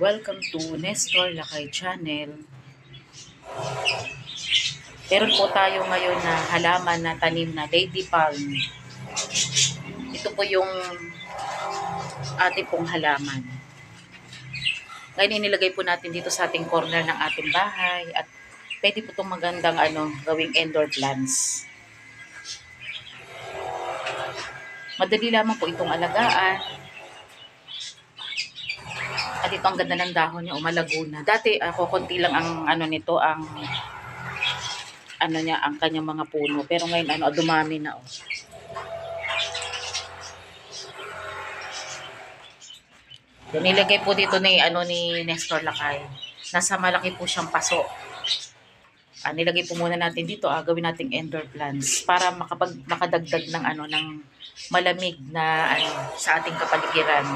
Welcome to Nestor Lakay Channel. Meron po tayo ngayon na halaman na tanim na lady palm. Ito po yung ating pong halaman. Ngayon inilagay po natin dito sa ating corner ng ating bahay at pwede po itong magandang ano, gawing indoor plants. Madali lamang po itong alagaan. At ito ang ganda ng dahon niya, umalago na. Dati ako konti lang ang ano nito, ang ano niya, ang kanyang mga puno. Pero ngayon ano, dumami na oh. Nilagay po dito ni ano ni Nestor Lakay. Nasa malaki po siyang paso. Ah, nilagay po muna natin dito, ah, gawin nating indoor plants para makapag makadagdag ng ano ng malamig na ano sa ating kapaligiran.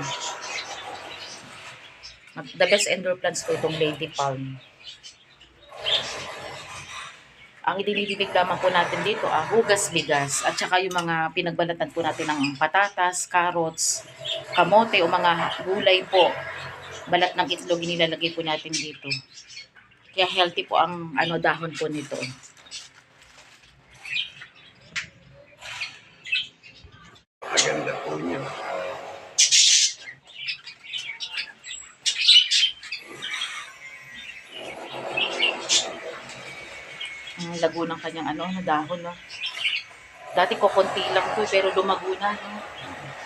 The best indoor plants ko itong lady palm. Ang idinidilig lamang po natin dito, ah, hugas bigas at saka yung mga pinagbalatan po natin ng patatas, carrots, kamote o mga gulay po. Balat ng itlog inilalagay po natin dito. Kaya healthy po ang ano dahon po nito. Maganda po niya. Ang lago ng kanyang ano, na dahon, no? Dati ko konti lang po, pero lumago na, no?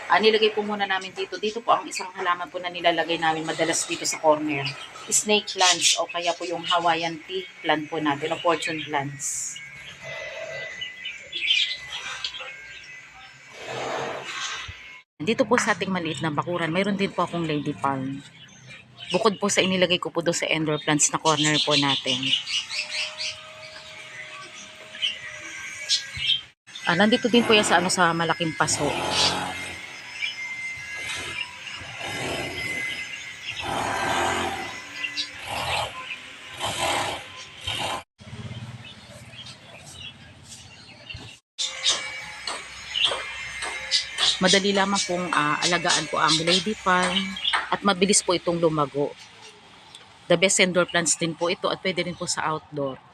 Ah, nilagay po muna namin dito. Dito po ang isang halaman po na nilalagay namin madalas dito sa corner. Snake plants o kaya po yung Hawaiian tea plant po natin o fortune plants. Dito po sa ating maliit na bakuran, mayroon din po akong lady palm. Bukod po sa inilagay ko po doon sa indoor plants na corner po natin. Ah, nandito din po yan sa ano sa malaking paso. Madali lamang pong ah, alagaan po ang lady palm at mabilis po itong lumago. The best indoor plants din po ito at pwede rin po sa outdoor.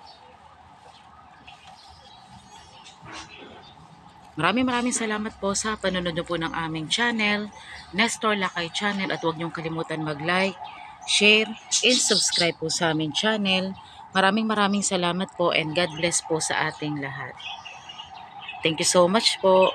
Maraming maraming salamat po sa panonood po ng aming channel, Nestor Lakay Channel at huwag niyong kalimutan mag-like, share, and subscribe po sa aming channel. Maraming maraming salamat po and God bless po sa ating lahat. Thank you so much po.